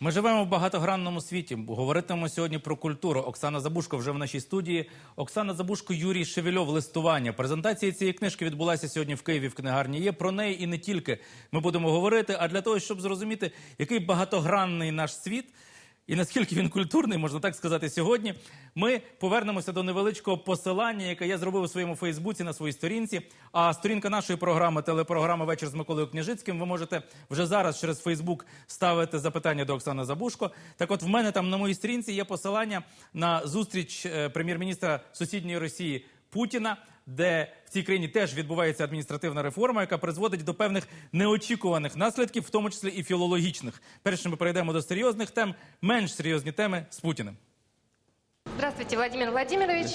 Ми живемо в багатогранному світі. Говоритимемо сьогодні про культуру. Оксана Забушко вже в нашій студії. Оксана Забушко, Юрій Шевельов, листування. Презентація цієї книжки відбулася сьогодні в Києві в книгарні. Є про неї і не тільки ми будемо говорити. А для того, щоб зрозуміти, який багатогранний наш світ. І наскільки він культурний, можна так сказати, сьогодні. Ми повернемося до невеличкого посилання, яке я зробив у своєму Фейсбуці на своїй сторінці. А сторінка нашої програми, телепрограми Вечір з Миколою Княжицьким. Ви можете вже зараз через Фейсбук ставити запитання до Оксани Забушко. Так, от в мене там на моїй сторінці є посилання на зустріч е, прем'єр-міністра сусідньої Росії Путіна, де в цій країні теж відбувається адміністративна реформа, яка призводить до певних неочікуваних наслідків, в тому числі і філологічних. Перше ми перейдемо до серйозних тем, менш серйозні теми з Путіним. Здравствуйте, Владимир Владимирович.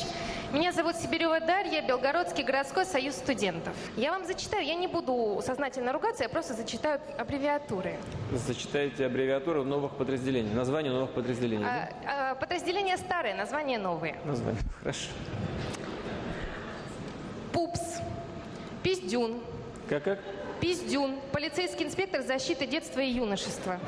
Меня зовут Сибирева Дарья, Белгородский городской союз студентов. Я вам зачитаю, я не буду сознательно ругаться, я просто зачитаю аббревиатуры. Зачитайте аббревиатуру новых подразделений, название новых подразделений. да? А, а, подразделения старые, названия новые. Название, хорошо. ПУПС, Пиздюн, Как, как? Пиздюн, полицейский инспектор защиты детства и юношества.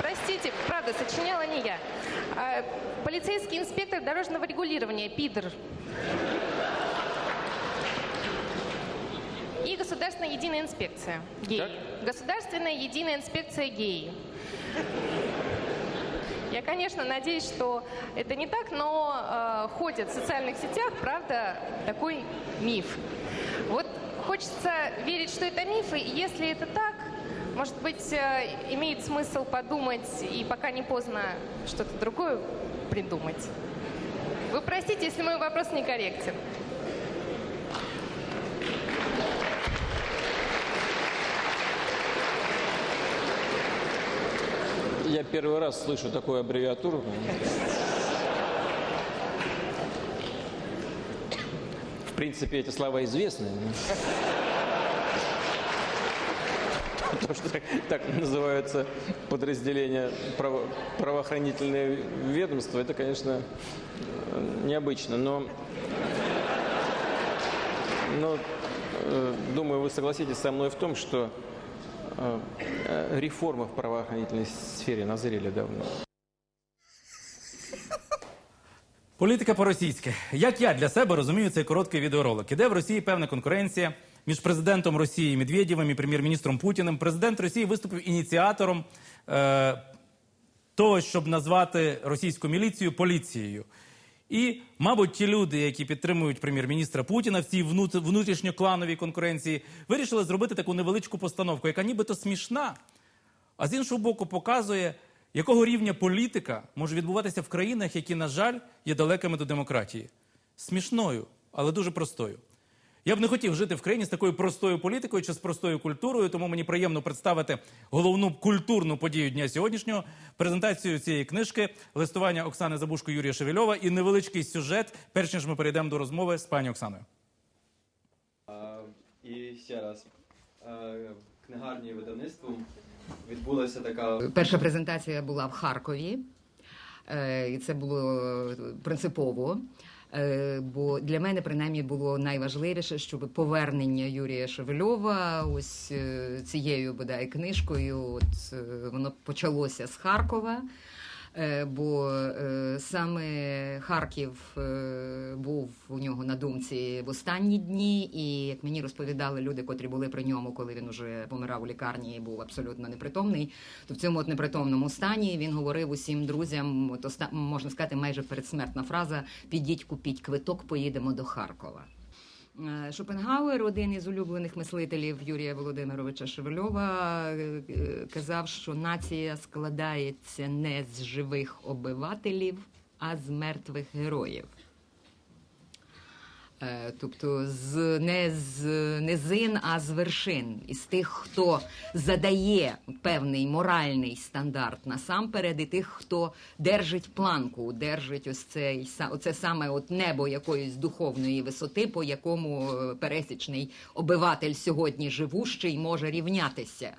Простите, правда, сочиняла не я. А, полицейский инспектор дорожного регулирования, ПИДР. И Государственная единая инспекция, ГЕИ. Государственная единая инспекция ГЕИ. Я, конечно, надеюсь, что это не так, но э, ходит в социальных сетях, правда, такой миф. Вот хочется верить, что это миф, и если это так, может быть, э, имеет смысл подумать и пока не поздно что-то другое придумать. Вы простите, если мой вопрос некорректен. Я первый раз слышу такую аббревиатуру. В принципе, эти слова известны. То, что так, называются подразделения право- правоохранительные ведомства, это, конечно, необычно. Но, но э, думаю, вы согласитесь со мной в том, что реформы в правоохранительной сфере назрели давно. Політика по-російськи. Як я для себе розумію цей короткий відеоролик? Іде в Росії певна конкуренція між президентом Росії Медведєвим і прем'єр-міністром Путіним. Президент Росії виступив ініціатором е, того, щоб назвати російську міліцію поліцією. І, мабуть, ті люди, які підтримують прем'єр-міністра Путіна в цій внутрішньоклановій конкуренції, вирішили зробити таку невеличку постановку, яка нібито смішна, а з іншого боку показує, якого рівня політика може відбуватися в країнах, які, на жаль, є далекими до демократії. Смішною, але дуже простою. Я б не хотів жити в країні з такою простою політикою чи з простою культурою, тому мені приємно представити головну культурну подію дня сьогоднішнього презентацію цієї книжки, листування Оксани Забушко Юрія Шевельова і невеличкий сюжет, перш ніж ми перейдемо до розмови з пані Оксаною. А, І ще раз, е, книгарні видавництвом відбулася така Перша презентація була в Харкові, е, і це було принципово. Е, Бо для мене принаймні було найважливіше, щоб повернення Юрія Шевельова, ось е, цією бодай книжкою, от е, воно почалося з Харкова. Е, Бо е, саме Харків е, був у нього на думці в останні дні, і як мені розповідали люди, котрі були при ньому, коли він уже помирав у лікарні і був абсолютно непритомний, то в цьому от непритомному стані він говорив усім друзям, от можна сказати, майже передсмертна фраза: підіть, купіть квиток, поїдемо до Харкова. Е, Шопенгауер, один із улюблених мислителів Юрія Володимировича Шевельова, е, казав, що нація складається не з живих обивателів, а з мертвих героїв. Е, Тобто з не з низин, а з вершин, із тих, хто задає певний моральний стандарт насамперед, і тих, хто держить планку, держить ось цей оце саме от небо якоїсь духовної висоти, по якому е, пересічний обиватель сьогодні живущий може рівнятися.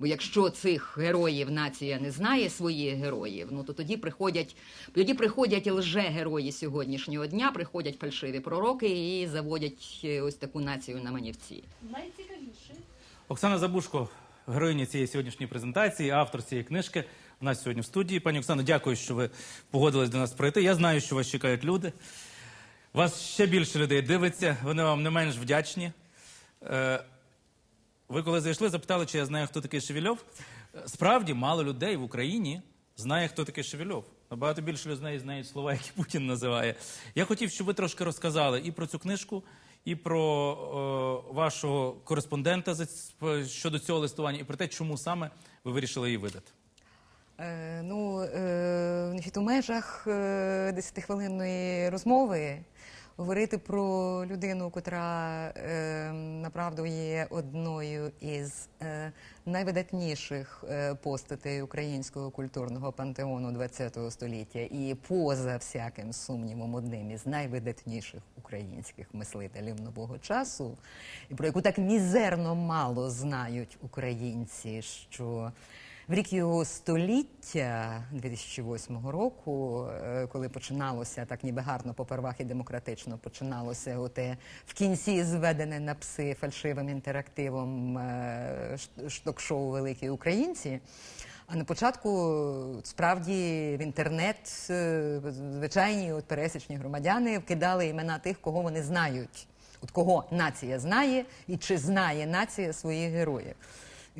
Бо якщо цих героїв нація не знає своїх героїв, ну то тоді приходять тоді приходять лже-герої сьогоднішнього дня, приходять фальшиві пророки, і заводять е, ось таку націю на манівці. Найцікавіше. Оксана Забушко, героїня цієї сьогоднішньої презентації, автор цієї книжки. У нас сьогодні в студії. Пані Оксано, дякую, що ви погодились до нас прийти. Я знаю, що вас чекають люди. Вас ще більше людей дивиться, вони вам не менш вдячні. Е, ви коли зайшли, запитали, чи я знаю, хто такий Шевельов. Справді, мало людей в Україні знає, хто такий Шевельов. Набагато більше людей знають слова, які Путін називає. Я хотів, щоб ви трошки розказали і про цю книжку, і про е, вашого кореспондента щодо цього листування, і про те, чому саме ви вирішили її видати. Е, ну, е, у межах е, 10-хвилинної розмови говорити про людину, котра е, направду є одною із е, найвидатніших е, постатей українського культурного пантеону ХХ століття і поза всяким сумнівом одним із найвидатніших українських мислителів нового часу, і про яку так мізерно мало знають українці, що в рік його століття 2008 року, е, коли починалося так ніби гарно попервах і демократично, починалося оте в кінці зведене на пси фальшивим інтерактивом е, шток-шоу Великі українці. А на початку справді в інтернет е, звичайні пересічні громадяни вкидали імена тих, кого вони знають. От кого нація знає і чи знає нація своїх героїв.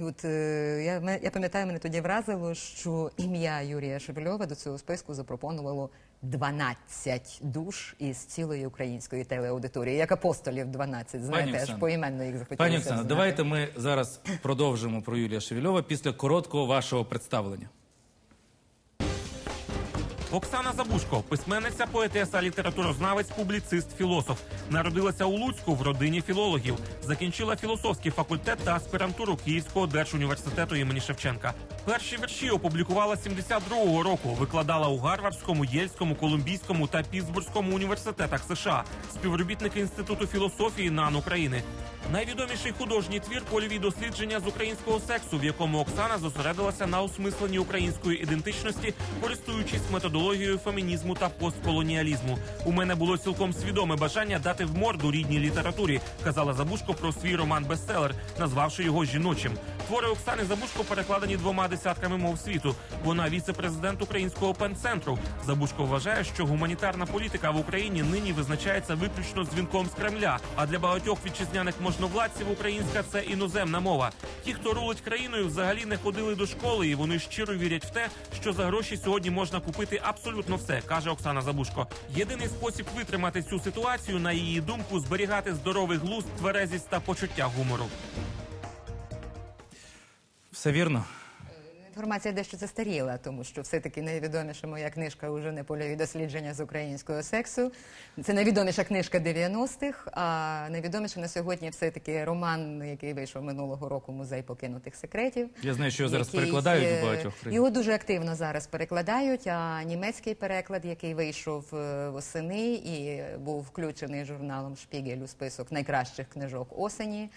І от е, я, я пам'ятаю, мене тоді вразило, що ім'я Юрія Шевельова до цього списку запропонувало 12 душ із цілої української телеаудиторії, як апостолів 12, знаєте, аж поіменно їх захотілося Пані Оксана, давайте ми зараз продовжимо про Юрія Шевельова після короткого вашого представлення. Оксана Забушко, письменниця, поетеса, літературознавець, публіцист, філософ. Народилася у Луцьку в родині філологів. Закінчила філософський факультет та аспірантуру Київського держуніверситету імені Шевченка. Перші вірші опублікувала 72-го року. Викладала у Гарвардському, Єльському, Колумбійському та Пітсбурзькому університетах США. Співробітник інституту філософії НАН України. Найвідоміший художній твір польові дослідження з українського сексу, в якому Оксана зосередилася на осмисленні української ідентичності, користуючись методологією фемінізму та постколоніалізму. У мене було цілком свідоме бажання дати в морду рідній літературі, казала Забушко про свій роман бестселер, назвавши його жіночим. Твори Оксани Забушко перекладені двома десятками мов світу. Вона віце-президент українського пенцентру. Забушко вважає, що гуманітарна політика в Україні нині визначається виключно дзвінком з Кремля. А для багатьох вітчизняних можновладців українська це іноземна мова. Ті, хто рулить країною, взагалі не ходили до школи, і вони щиро вірять в те, що за гроші сьогодні можна купити абсолютно все, каже Оксана Забушко. Єдиний спосіб витримати цю ситуацію, на її думку, зберігати здоровий глузд, тверезість та почуття гумору. Все вірно? Інформація дещо застаріла, тому що все-таки найвідоміша моя книжка уже не польові дослідження з українського сексу. Це найвідоміша книжка 90-х, а найвідоміша на сьогодні все-таки роман, який вийшов минулого року Музей покинутих секретів. Я знаю, що його зараз який, перекладають в багатьох країнах. Його дуже активно зараз перекладають. А німецький переклад, який вийшов е, восени і був включений журналом Шпігель у список найкращих книжок осені.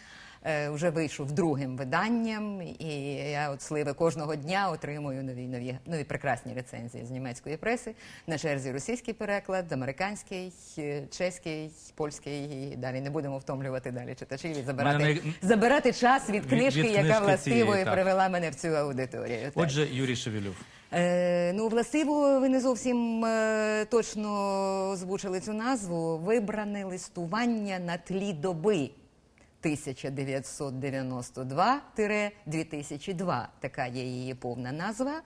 Е, Вже вийшов другим виданням, і я от сливи кожного дня отримую нові нові нові прекрасні рецензії з німецької преси. На черзі російський переклад, американський, е, чеський, польський. І далі не будемо втомлювати далі читачів і забирати, Мене забирати час від Від- книжки, від яка книжки властиво і привела мене в цю аудиторію. Так. Отже, Юрій Шевельов. Е, ну, властиво, ви не зовсім е, точно озвучили цю назву. Вибране листування на тлі доби 1992-2002. Така є її повна назва.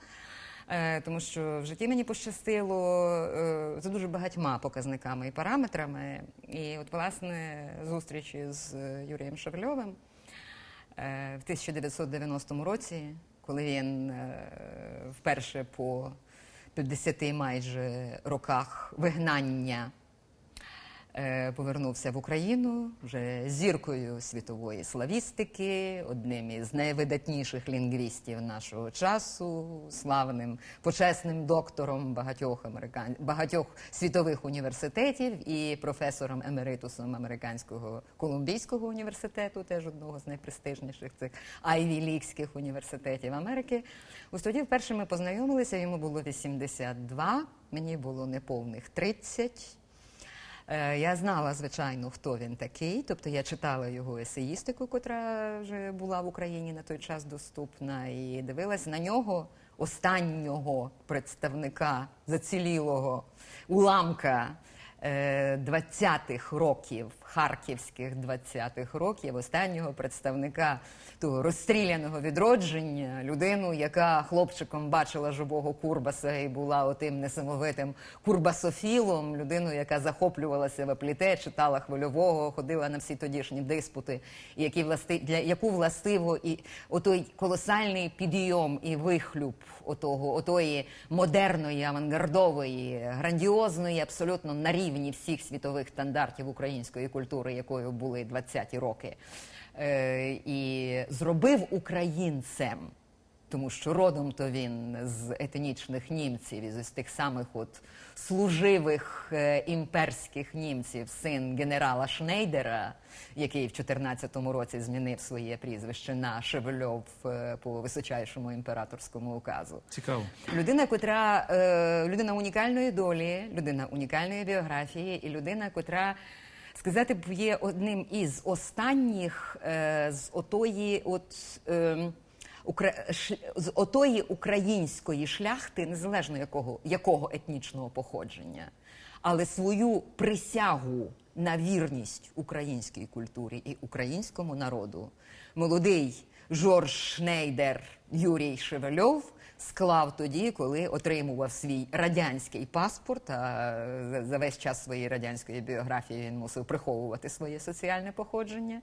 Е, тому що в житті мені пощастило е, за дуже багатьма показниками і параметрами. І от, власне, зустрічі з е, Юрієм Шевельовим е, в 1990 році, коли він вперше по 50 майже роках вигнання повернувся в Україну вже зіркою світової славістики, одним із найвидатніших лінгвістів нашого часу, славним почесним доктором багатьох американ... багатьох світових університетів і професором емеритусом американського Колумбійського університету, теж одного з найпрестижніших цих айві-лікських університетів Америки. Ось тоді вперше ми познайомилися. Йому було 82, мені було неповних 30. Е, Я знала, звичайно, хто він такий. Тобто я читала його есеїстику, котра вже була в Україні на той час доступна, і дивилася на нього останнього представника зацілілого уламка е, 20-х років, харківських 20-х років, останнього представника того розстріляного відродження, людину, яка хлопчиком бачила живого Курбаса і була отим несамовитим курбасофілом, людину, яка захоплювалася в апліте, читала хвильового, ходила на всі тодішні диспути, які власти, для яку властиво і отой колосальний підйом і вихлюп отого, отої модерної, авангардової, грандіозної, абсолютно на рівні всіх світових стандартів української культури, якою були 20-ті роки, е, і зробив українцем. Тому що родом то він з етнічних німців, із тих самих от служивих е, імперських німців, син генерала Шнейдера, який в 14-му році змінив своє прізвище на Шевельов е, по височайшому імператорському указу. Цікаво. Людина, котра людина унікальної долі, людина унікальної біографії, і людина, котра сказати б є одним із останніх е, з отої, от. Е, з отої української шляхти, незалежно якого, якого етнічного походження, але свою присягу на вірність українській культурі і українському народу, молодий Жорж Шнейдер Юрій Шевельов склав тоді, коли отримував свій радянський паспорт. А за- весь час своєї радянської біографії він мусив приховувати своє соціальне походження.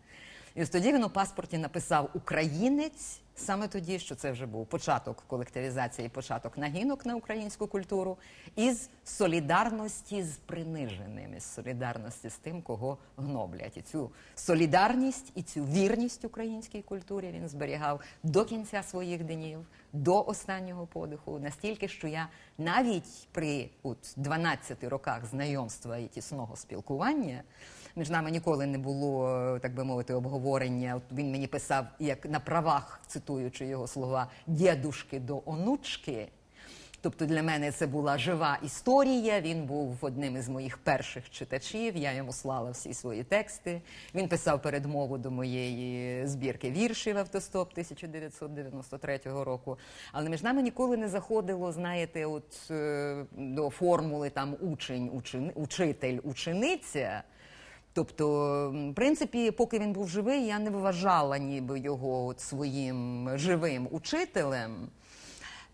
І ось тоді він у паспорті написав Українець. Саме тоді, що це вже був початок колективізації, початок нагінок на українську культуру, із солідарності з приниженим, із солідарності з тим, кого гноблять. І цю солідарність і цю вірність українській культурі він зберігав до кінця своїх днів, до останнього подиху, настільки, що я навіть при от 12 роках знайомства і тісного спілкування. Між нами ніколи не було, так би мовити, обговорення. От він мені писав, як на правах, цитуючи його слова, дідушки до онучки. Тобто для мене це була жива історія. Він був одним із моїх перших читачів. Я йому слала всі свої тексти. Він писав передмову до моєї збірки віршів автостоп 1993 року. Але між нами ніколи не заходило, знаєте, от е, до формули там учень, учени, учитель, учениця. Тобто, в принципі, поки він був живий, я не вважала ніби його от своїм живим учителем.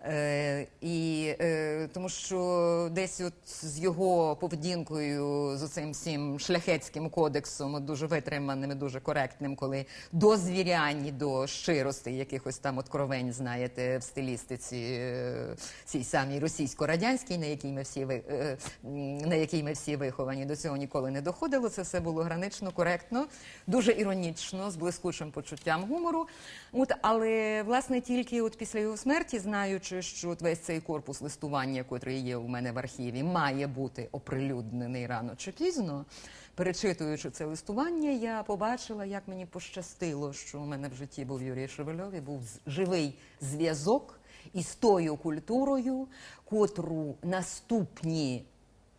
Е, і е, тому що десь от з його поведінкою, з цим всім шляхетським кодексом, дуже витриманим і дуже коректним, коли до звірянь, до щиростей, якихось там откровень, знаєте, в стилістиці е, цій самій російсько-радянській, на якій ми всі ви, на якій ми всі виховані, до цього ніколи не доходило. Це все було гранично, коректно, дуже іронічно, з блискучим почуттям гумору. От, але власне тільки от після його смерті, знаючи, що весь цей корпус листування, котрий є у мене в архіві, має бути оприлюднений рано чи пізно. Перечитуючи це листування, я побачила, як мені пощастило, що у мене в житті був Юрій Шевельов, і був живий зв'язок із тою культурою, котру наступні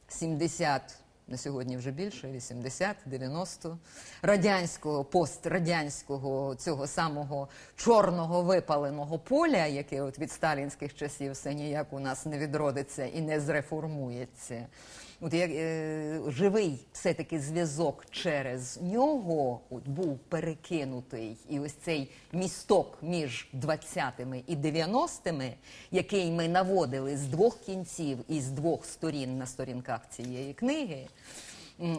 70, на сьогодні вже більше, 80, 90, радянського, пострадянського цього самого чорного випаленого поля, яке от від сталінських часів все ніяк у нас не відродиться і не зреформується. От як е, живий все-таки зв'язок через нього от був перекинутий, і ось цей місток між 20-ми і 90-ми, який ми наводили з двох кінців і з двох сторін на сторінках цієї книги,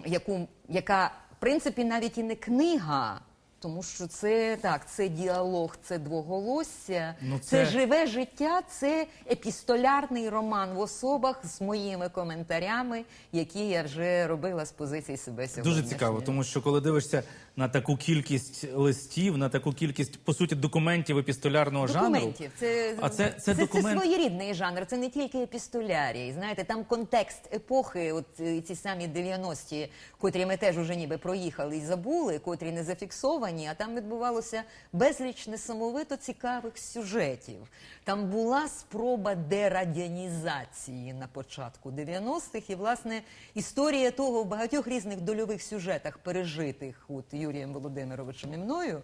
яку, яка в принципі навіть і не книга. Тому що це так, це діалог, це двоголосся, Ну, це... це- живе життя, це епістолярний роман в особах з моїми коментарями, які я вже робила з позиції себе сьогодні. Дуже цікаво, тому що коли дивишся на таку кількість листів, на таку кількість по суті документів епістолярного жанру. Це, А це- це це, документ- своєрідний жанр, це не тільки епістолярій. Знаєте, там контекст епохи, от е, ці самі 90-ті, котрі ми теж уже ніби проїхали і забули, котрі не зафіксовані. Підковані, а там відбувалося безліч несамовито цікавих сюжетів. Там була спроба дерадянізації на початку 90-х, і власне історія того в багатьох різних дольових сюжетах, пережитих от Юрієм Володимировичем і мною.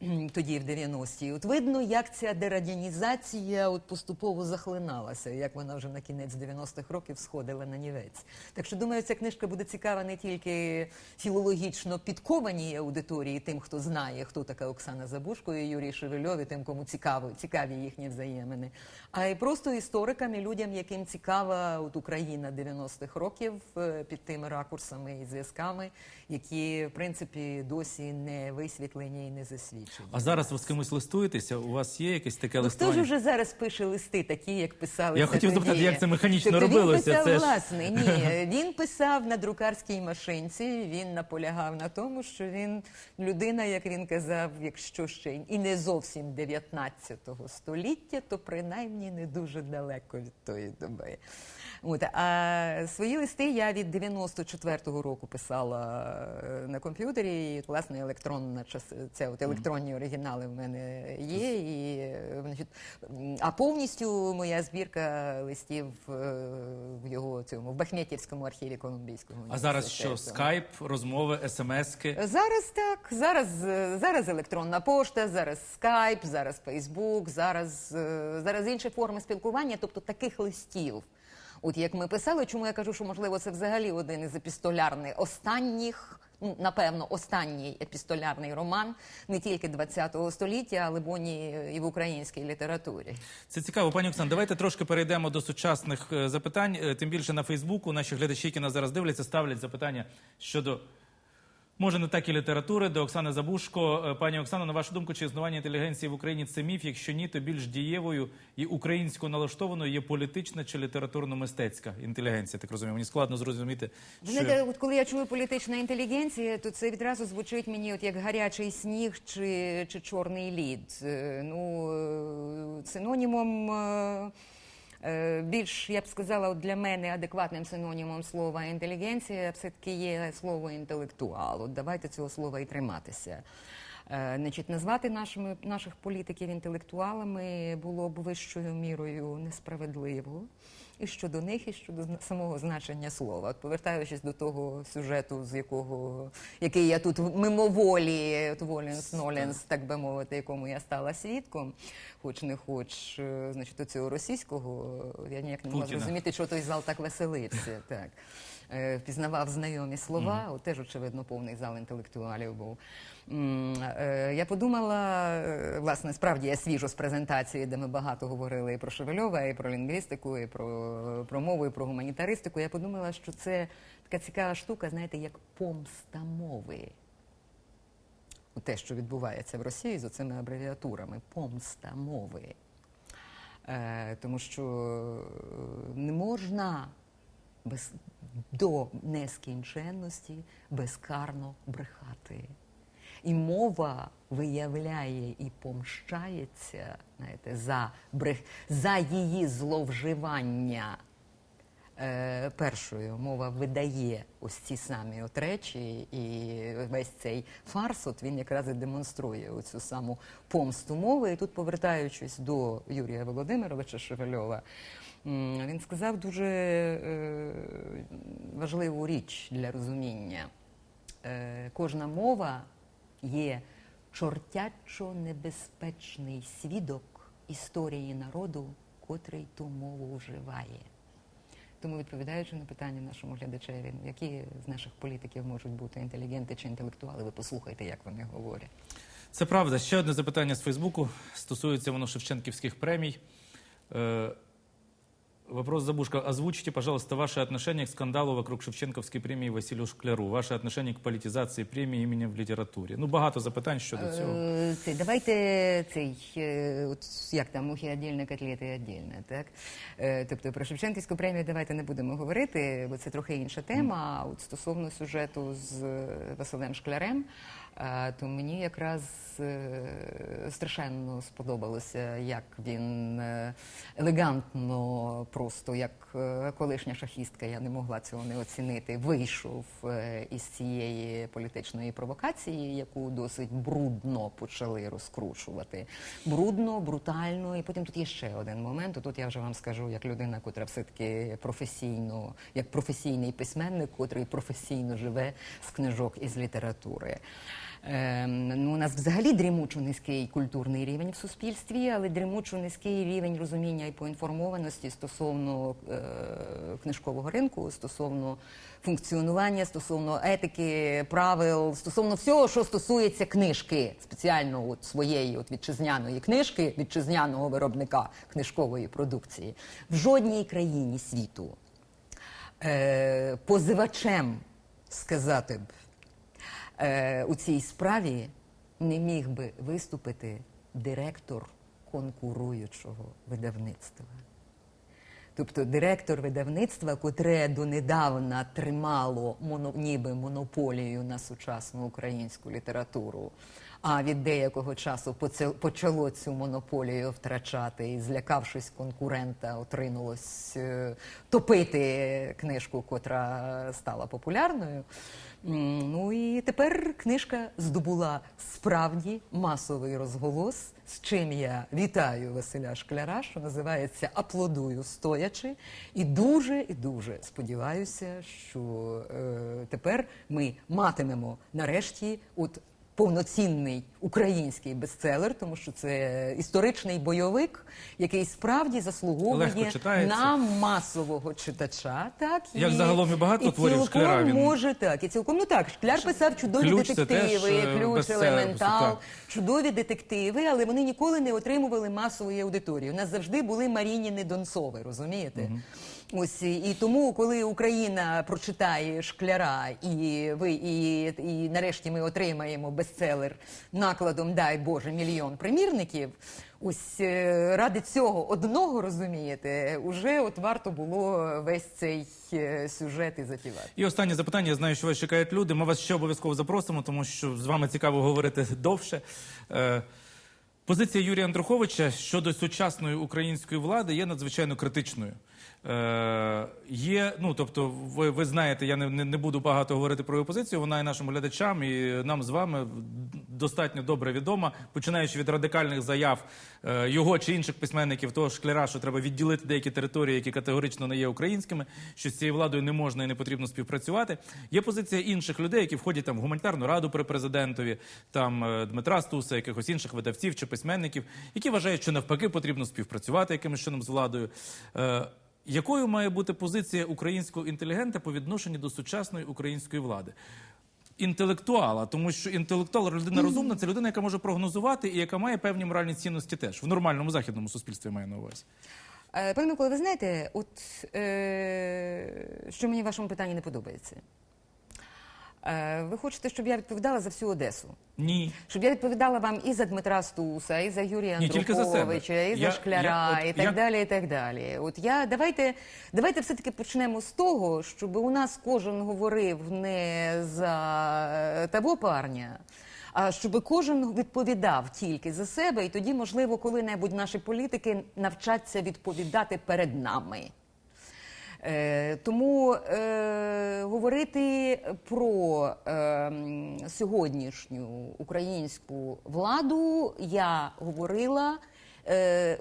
Тоді в 90-ті. От видно, як ця дерадянізація от поступово захлиналася, як вона вже на кінець 90-х років сходила на нівець. Так що думаю, ця книжка буде цікава не тільки філологічно підкованій аудиторії, тим, хто знає, хто така Оксана Забушко і Юрій Шевельов, і тим, кому цікаво, цікаві їхні взаємини, а й просто історикам і людям, яким цікава от Україна 90-х років е, під тими ракурсами і зв'язками, які в принципі досі не висвітлені і не засвідчені. А зараз ви з кимось листуєтеся? У вас є якесь таке Ну, хто ж уже зараз пише листи, такі, як писали Я хотів запитати, як це механічно тобто робилося? Він писав, Це власне, ні. Він писав на друкарській машинці, він наполягав на тому, що він людина, як він казав, якщо ще і не зовсім 19 століття, то принаймні не дуже далеко від тої доби. От, а свої листи я від 94-го року писала е, на комп'ютері, і, власне, електронна час, це от електронні оригінали в мене є. І, значить, а повністю моя збірка листів е, в його цьому в Бахметівському архіві Колумбійського А зараз що? Скайп, розмови, смски? Зараз так, зараз, е, зараз електронна пошта, зараз скайп, зараз Фейсбук, зараз, е, зараз інші форми спілкування, тобто таких листів. От як ми писали, чому я кажу, що можливо це взагалі один із епістолярних останніх, напевно, останній епістолярний роман не тільки ХХ століття, але боні і в українській літературі. Це цікаво, пані Оксан. Давайте трошки перейдемо до сучасних е, запитань. Е, Тим більше на Фейсбуку наші глядачі, які нас зараз дивляться, ставлять запитання щодо. Може, не так і літератури до Оксани Забушко. Е, Пані Оксано, на вашу думку, чи існування інтелігенції в Україні це міф? Якщо ні, то більш дієвою і українсько налаштованою є політична чи літературно-мистецька інтелігенція. Так розумію. Мені складно зрозуміти, що знаєте, от коли я чую політична інтелігенція, то це відразу звучить мені от як гарячий сніг чи, чи чорний лід. Е, Ну, е, синонімом. Е, Більш я б сказала, для мене адекватним синонімом слова інтелігенція все-таки є слово інтелектуал. От давайте цього слова і триматися. Е, Значить, назвати нашими наших політиків інтелектуалами було б вищою мірою несправедливо і щодо них, і щодо самого значення слова. От повертаючись до того сюжету, з якого який я тут мимоволі, от Воленс Ноленс, так би мовити, якому я стала свідком, хоч не хоч, е, значить, оцього російського, я ніяк не Путіна. зрозуміти, що той зал так веселився. Так. Е, Впізнавав знайомі слова, от теж, очевидно, повний зал інтелектуалів був. Е, Я подумала, е, власне, справді я свіжо з презентації, де ми багато говорили і про Шевельова, і про лінгвістику, і про, про мову, і про гуманітаристику. Я подумала, що це така цікава штука, знаєте, як помста мови. Те, що відбувається в Росії з оцими абревіатурами, помста мови. Е, тому що не можна без, до нескінченності безкарно брехати. І мова виявляє і помщається знаєте, за, брех, за її зловживання. Е, першою мова видає ось ці самі от речі, і весь цей фарс, от він якраз і демонструє оцю саму помсту мови. І тут, повертаючись до Юрія Володимировича Шевельова, він сказав дуже е, важливу річ для розуміння. Е, кожна мова є чортячо небезпечний свідок історії народу, котрий ту мову вживає. Тому, відповідаючи на питання нашому глядачеві, які з наших політиків можуть бути інтелігенти чи інтелектуали, ви послухайте, як вони говорять. Це правда. Ще одне запитання з Фейсбуку. Стосується воно Шевченківських премій. Э, Вопрос Забушка. Озвучите, пожалуйста, ваше отношение к скандалу вокруг Шевченковской премии Василию Шкляру. Ваше отношение к политизации премии имени в літературі. Ну, багато запитань щодо цього. Е, Цей, давайте цей, е, от як там мухи віддільно, котлети віддільно, так? Е, Тобто про Шевченківську премію давайте не будемо говорити, бо це трохи інша тема. От стосовно сюжету з е, Василем Шклярем, то мені якраз е, страшенно сподобалося, як він е, елегантно просто як е, колишня шахістка, я не могла цього не оцінити. Вийшов із цієї політичної провокації, яку досить брудно почали розкручувати. Брудно, брутально. І потім тут є ще один момент. Тут я вже вам скажу, як людина, котра все-таки професійно, як професійний письменник, котрий професійно живе з книжок і з літератури. Ем, ну, у нас взагалі дрімучо низький культурний рівень в суспільстві, але дрімучо низький рівень розуміння і поінформованості стосовно е, книжкового ринку, стосовно функціонування, стосовно етики, правил, стосовно всього, що стосується книжки, спеціально от своєї от вітчизняної книжки, вітчизняного виробника книжкової продукції. В жодній країні світу е, позивачем сказати б е, у цій справі не міг би виступити директор конкуруючого видавництва. Тобто директор видавництва, котре донедавна тримало моно, ніби монополію на сучасну українську літературу, а від деякого часу почало цю монополію втрачати і, злякавшись конкурента, отринулось е, топити книжку, котра стала популярною. Ну і тепер книжка здобула справді масовий розголос, з чим я вітаю Василя Шкляра, що називається Аплодую стоячи. І дуже і дуже сподіваюся, що е, тепер ми матимемо нарешті от повноцінний український бестселер, тому що це історичний бойовик, який справді заслуговує на масового читача. Так Як загалом і багато і творів Шкляра, він- може так. І цілком ну так. Шкляр писав чудові «Ключ» детективи, теж, е, ключ, елементал, чудові детективи, але вони ніколи не отримували масової аудиторії. У нас завжди були Марініни Донцови, розумієте? Ось і, тому, коли Україна прочитає шкляра, і ви і, і нарешті ми отримаємо бестселер накладом, дай Боже, мільйон примірників. Ось е, ради цього одного розумієте, уже от варто було весь цей е, сюжет і затівати. І останнє запитання. Я знаю, що вас чекають люди. Ми вас ще обов'язково запросимо, тому що з вами цікаво говорити довше. Е, позиція Юрія Андруховича щодо сучасної української влади є надзвичайно критичною. Е, є, ну тобто, ви, ви знаєте, я не, не, буду багато говорити про його позицію. Вона і нашим глядачам, і нам з вами достатньо добре відома, починаючи від радикальних заяв е, його чи інших письменників, того шкляра, що треба відділити деякі території, які категорично не є українськими, що з цією владою не можна і не потрібно співпрацювати. Є позиція інших людей, які входять там в гуманітарну раду при президентові, там е, Дмитра Стуса, якихось інших видавців чи письменників, які вважають, що навпаки потрібно співпрацювати якимось чином з владою. Якою має бути позиція українського інтелігента по відношенню до сучасної української влади? Інтелектуала, тому що інтелектуал людина розумна, це людина, яка може прогнозувати і яка має певні моральні цінності теж в нормальному західному суспільстві має на увазі. Е, Пане Микола, ви знаєте, от е, що мені в вашому питанні не подобається? Е, ви хочете, щоб я відповідала за всю Одесу? Ні. Щоб я відповідала вам і за Дмитра Стуса, і за Юрія Ні, тільки за себе. І за Я- Шкляра, я- от і так я- далі, і так далі. От я давайте, давайте все-таки почнемо з того, щоб у нас кожен говорив не за того парня. А щоб кожен відповідав тільки за себе, і тоді, можливо, коли-небудь наші політики навчаться відповідати перед нами. Е, тому е, говорити про е, сьогоднішню українську владу я говорила. е,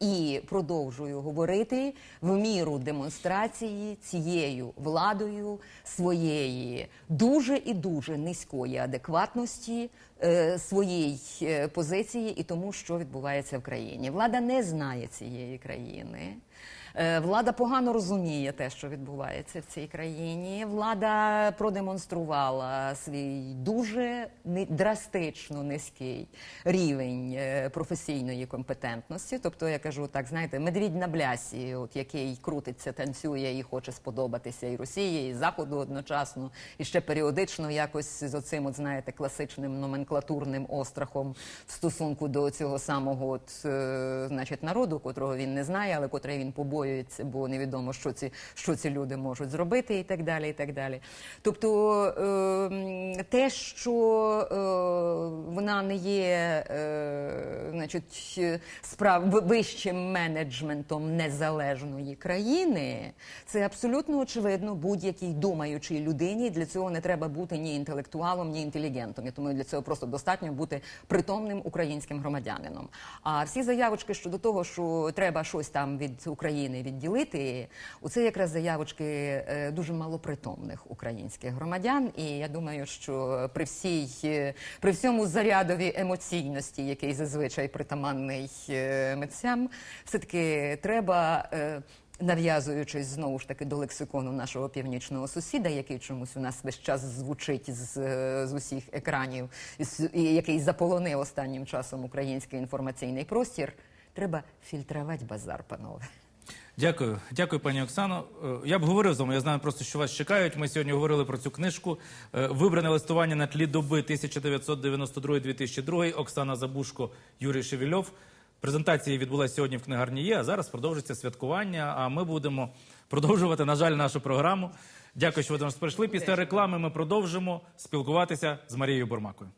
І продовжую говорити в міру демонстрації цією владою своєї дуже і дуже низької адекватності е, своїй е, позиції і тому, що відбувається в країні. Влада не знає цієї країни. Е, Влада погано розуміє те, що відбувається в цій країні. Влада продемонструвала свій дуже драстично низький рівень е, професійної компетентності. Тобто, я кажу так, знаєте, медвідь на блясі, от який крутиться, танцює і хоче сподобатися і Росії, і Заходу одночасно, і ще періодично якось з оцим, от знаєте, класичним номенклатурним острахом в стосунку до цього самого от, е, значить, народу, котрого він не знає, але котрий він побоює. Заспокоюється, бо невідомо, що ці, що ці люди можуть зробити, і так далі. І так далі. Тобто е, те, що е, вона не є е, значить, справ вищим менеджментом незалежної країни, це абсолютно очевидно будь-якій думаючій людині. Для цього не треба бути ні інтелектуалом, ні інтелігентом. Я думаю, для цього просто достатньо бути притомним українським громадянином. А всі заявочки щодо того, що треба щось там від України відділити, оце якраз заявочки е, дуже малопритомних українських громадян. І я думаю, що при всій е, при всьому зарядові емоційності, який зазвичай притаманний е, митцям, все таки треба. Нав'язуючись знову ж таки до лексикону нашого північного сусіда, який чомусь у нас весь час звучить з, з усіх екранів, і який заполонив останнім часом український інформаційний простір, треба фільтрувати базар, панове. Дякую, дякую, пані Оксано. Е, Я б говорив з вами. Я знаю просто, що вас чекають. Ми сьогодні говорили про цю книжку. Е, Вибране листування на тлі доби 1992-2002. Оксана Забушко, Юрій Шевельов. Презентація відбулася сьогодні в книгарні є. А зараз продовжиться святкування. А ми будемо продовжувати, на жаль, нашу програму. Дякую, що ви до нас прийшли. Після реклами ми продовжимо спілкуватися з Марією Бурмакою.